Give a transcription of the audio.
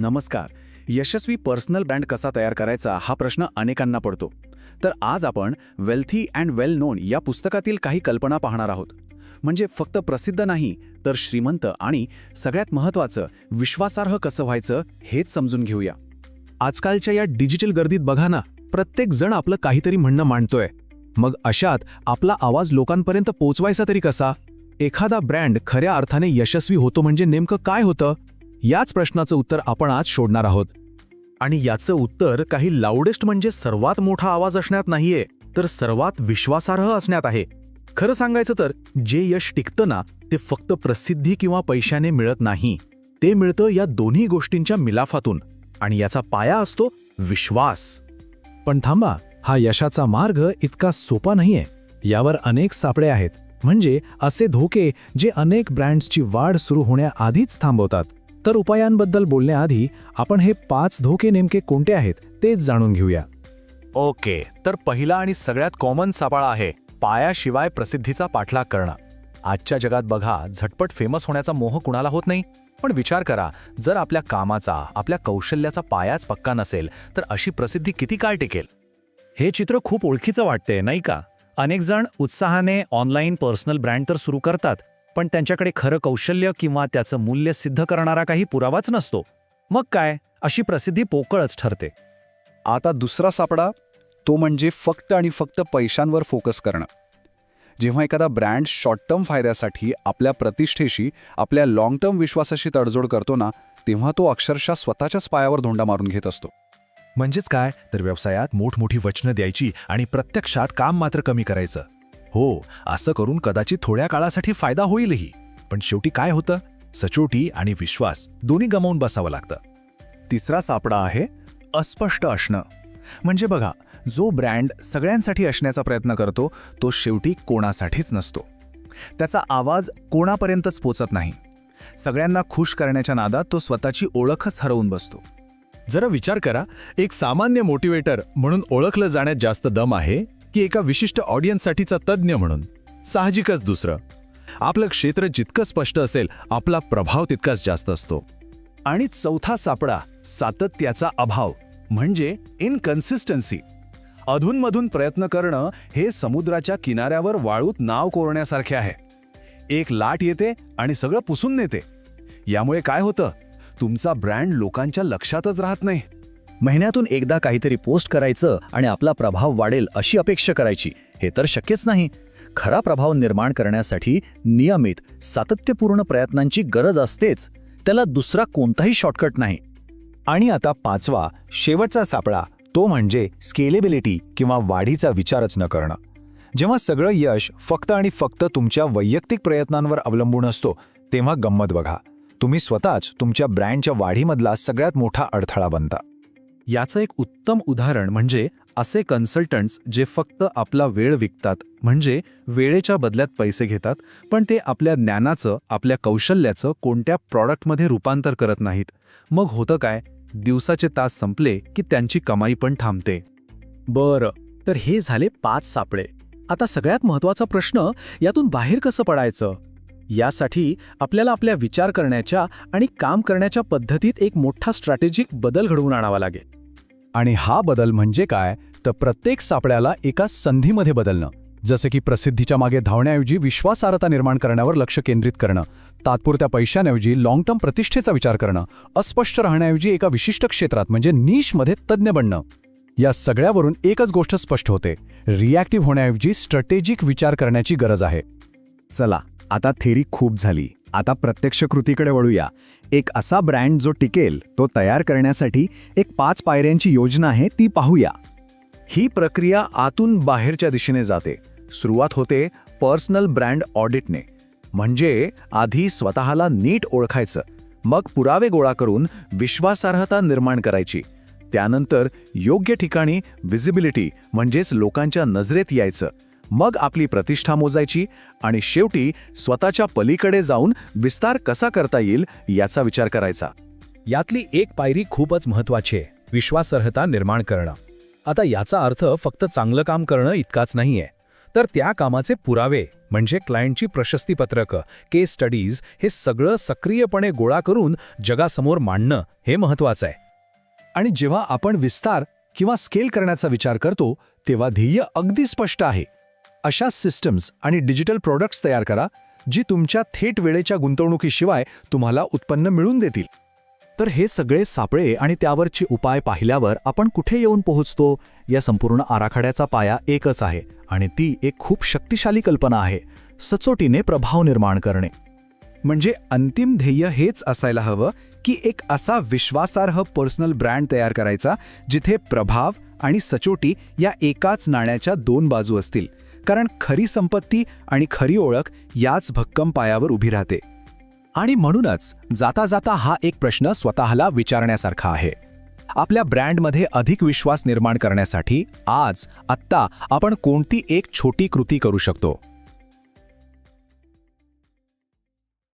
नमस्कार. यशस्वी personal brand कसा तयार करायचा हा प्रश्न अनेकांना पडतो. तर आज आपण वेल्थी अँड वेल नोन या पुस्तकातील काही कल्पना पाहणार आहोत. म्हणजे फक्त प्रसिद्ध नाही तर श्रीमंत आणि सगळ्यात महत्त्वाचं विश्वासार्ह कसं व्हायचं हेच समजून घेऊया. आजकालच्या या डिजिटल गर्दीत बघा ना प्रत्येक जण आपलं काहीतरी म्हणणं मांडतोय. मग अशात आपला आवाज लोकांपर्यंत पोचवायचा तरी कसा? एखादा ब्रँड खऱ्या अर्थाने यशस्वी होतो म्हणजे नेमकं काय होतं? याच प्रश्नाचं उत्तर आपण आज शोधणार आहोत. आणि याचं उत्तर काही लाऊडेस्ट म्हणजे सर्वात मोठा आवाज असण्यात नाहीये तर सर्वात विश्वासार्ह असण्यात आहे. खरं सांगायचं तर जे यश टिकतं ना ते फक्त प्रसिद्धी किंवा पैशाने मिळत नाही. ते मिळतं या दोन्ही गोष्टींच्या मिलाफातून. आणि याचा पाया असतो विश्वास. पण थांबा हा यशाचा मार्ग इतका सोपा नाहीये. यावर अनेक सापळे आहेत. म्हणजे असे धोके जे अनेक ब्रँड्सची वाढ सुरू होण्याआधीच थांबवतात. तर उपायांबद्दल बोलण्याआधी आपण हे पाच धोके नेमके कोणते आहेत तेच जाणून घेऊया. ओके तर पहिला आणि सगळ्यात कॉमन सापाळा आहे पायाशिवाय प्रसिद्धीचा पाठलाग करणं. आजच्या जगात बघा झटपट फेमस होण्याचा मोह कुणाला होत नाही. पण विचार करा जर आपल्या कामाचा आपल्या कौशल्याचा पायाच पक्का नसेल तर अशी प्रसिद्धी किती काळ टिकेल? हे चित्र खूप ओळखीचं वाटते नाही का? अनेक जण उत्साहाने ऑनलाईन पर्सनल ब्रँड तर सुरू करतात पण त्यांच्याकडे खरं कौशल्य किंवा त्याचं मूल्य सिद्ध करणारा काही पुरावाच नसतो. मग काय? अशी प्रसिद्धी पोकळच ठरते. आता दुसरा सापडा तो म्हणजे फक्त आणि फक्त पैशांवर फोकस करणं. जेव्हा एखादा ब्रँड शॉर्ट टर्म फायद्यासाठी आपल्या प्रतिष्ठेशी आपल्या लाँग टर्म विश्वासाशी तडजोड करतो ना तेव्हा तो अक्षरशः स्वतःच्याच पायावर धोंडा मारून घेत असतो. म्हणजेच काय? तर व्यवसायात मोठमोठी वचनं द्यायची आणि प्रत्यक्षात काम मात्र कमी करायचं. हो असं करून कदाचित थोड्या काळासाठी फायदा होईलही. पण शेवटी काय होतं? सचोटी आणि विश्वास दोन्ही गमावून बसावं लागतं. तिसरा सापडा आहे अस्पष्ट असणं. म्हणजे बघा जो ब्रँड सगळ्यांसाठी असण्याचा प्रयत्न करतो तो शेवटी कोणासाठीच नसतो. त्याचा आवाज कोणापर्यंतच पोचत नाही. सगळ्यांना खुश करण्याच्या नादात तो स्वतःची ओळखच हरवून बसतो. जरा विचार करा एक सामान्य मोटिवेटर म्हणून ओळखलं जाण्यात जास्त दम आहे? की एका विशिष्ट ऑडियन्ससाठीचा तज्ज्ञ म्हणून. साहजिकच दुसरं. आपलं क्षेत्र जितकं स्पष्ट असेल आपला प्रभाव तितकाच जास्त असतो. आणि चौथा सापडा सातत्याचा अभाव म्हणजे इनकन्सिस्टन्सी अधूनमधून प्रयत्न करणं हे समुद्राच्या किनाऱ्यावर वाळूत नाव कोरण्यासारखे आहे. एक लाट येते आणि सगळं पुसून नेते. यामुळे काय होतं? तुमचा ब्रँड लोकांच्या लक्षातच राहत नाही. महिन्यातून एकदा काहीतरी पोस्ट करायचं आणि आपला प्रभाव वाढेल अशी अपेक्षा करायची. हे तर शक्यच नाही. खरा प्रभाव निर्माण करण्यासाठी नियमित सातत्यपूर्ण प्रयत्नांची गरज असतेच. त्याला दुसरा कोणताही शॉर्टकट नाही. आणि आता पाचवा शेवटचा सापळा तो म्हणजे स्केलेबिलिटी किंवा वाढीचा विचारच न करणं. जेव्हा सगळं यश फक्त आणि फक्त तुमच्या वैयक्तिक प्रयत्नांवर अवलंबून असतो तेव्हा गंमत बघा. तुम्ही स्वतःच तुमच्या ब्रँडच्या वाढीमधला सगळ्यात मोठा अडथळा बनता. याचं एक उत्तम उदाहरण म्हणजे असे कन्सल्टंट्स जे फक्त आपला वेळ विकतात म्हणजे वेळेच्या बदल्यात पैसे घेतात पण ते आपल्या ज्ञानाचं आपल्या कौशल्याचं कोणत्या प्रॉडक्टमध्ये रूपांतर करत नाहीत. मग होतं काय? दिवसाचे तास संपले की त्यांची कमाई पण थांबते. बरं तर हे झाले पाच सापळे. आता सगळ्यात महत्त्वाचा प्रश्न यातून बाहेर कसं पडायचं? यासाठी आपल्याला आपल्या विचार करण्याच्या आणि काम करण्याच्या पद्धतीत एक मोठा स्ट्रॅटेजिक बदल घडवून आणावा लागेल. आणि हा बदल म्हणजे काय? तर प्रत्येक सापळ्याला एका संधीमध्ये बदलणं. जसं की प्रसिद्धीच्या मागे धावण्याऐवजी विश्वासार्हता निर्माण करण्यावर लक्ष केंद्रित करणं. तात्पुरत्या पैशांऐवजी लाँग टर्म प्रतिष्ठेचा विचार करणं. अस्पष्ट राहण्याऐवजी एका विशिष्ट क्षेत्रात म्हणजे नीशमध्ये तज्ज्ञ बनणं. या सगळ्यावरून एकच गोष्ट स्पष्ट होते. रिॲक्टिव्ह होण्याऐवजी स्ट्रॅटेजिक विचार करण्याची गरज आहे. चला आता थेरी खूप झाली. आता प्रत्यक्ष कृतीकडे वळूया. एक असा ब्रँड जो टिकेल तो तयार करण्यासाठी एक पाच पायऱ्यांची योजना आहे ती पाहूया. ही प्रक्रिया आतून बाहेरच्या दिशेने जाते. सुरुवात होते पर्सनल ब्रँड ऑडिटने. म्हणजे आधी स्वतःला नीट ओळखायचं. मग पुरावे गोळा करून विश्वासार्हता निर्माण करायची. त्यानंतर योग्य ठिकाणी विजिबिलिटी म्हणजेच लोकांच्या नजरेत यायचं. मग आपली प्रतिष्ठा मोजायची आणि शेवटी स्वतःच्या पलीकडे जाऊन विस्तार कसा करता येईल याचा विचार करायचा. यातली एक पायरी खूपच महत्वाची आहे विश्वासार्हता निर्माण करणं. आता याचा अर्थ फक्त चांगलं काम करणं इतकाच नाहीये. तर त्या कामाचे पुरावे म्हणजे क्लायंटची प्रशस्तीपत्रकं केस स्टडीज हे सगळं सक्रियपणे गोळा करून जगासमोर मांडणं हे महत्वाचं आहे. आणि जेव्हा आपण विस्तार किंवा स्केल करण्याचा विचार करतो तेव्हा ध्येय अगदी स्पष्ट आहे. अशा सिस्टम्स आणि डिजिटल प्रोडक्ट्स तयार करा जी तुमच्या थेट वेळेच्या गुंतवणुकीशिवाय तुम्हाला उत्पन्न मिळून देतील. तर हे सगळे सापळे आणि त्यावरचे उपाय पाहिल्यावर आपण कुठे येऊन पोहोचतो या संपूर्ण आराखड्याचा पाया एकच आहे आणि ती एक खूप शक्तिशाली कल्पना आहे सचोटीने प्रभाव निर्माण करणे. म्हणजे अंतिम ध्येय हेच असायला हवं की एक असा विश्वासार्ह पर्सनल ब्रँड तयार करायचा जिथे प्रभाव आणि सचोटी या एकाच नाण्याच्या दोन बाजू असतील. कारण खरी संपत्ती आणि खरी ओळख याच भक्कम पायावर उभी राहते. आणि म्हणूनच जाता जाता हा एक प्रश्न स्वतःला विचारण्यासारखा आहे. आपल्या ब्रँडमध्ये अधिक विश्वास निर्माण करण्यासाठी आज आत्ता आपण कोणती एक छोटी कृती करू शकतो?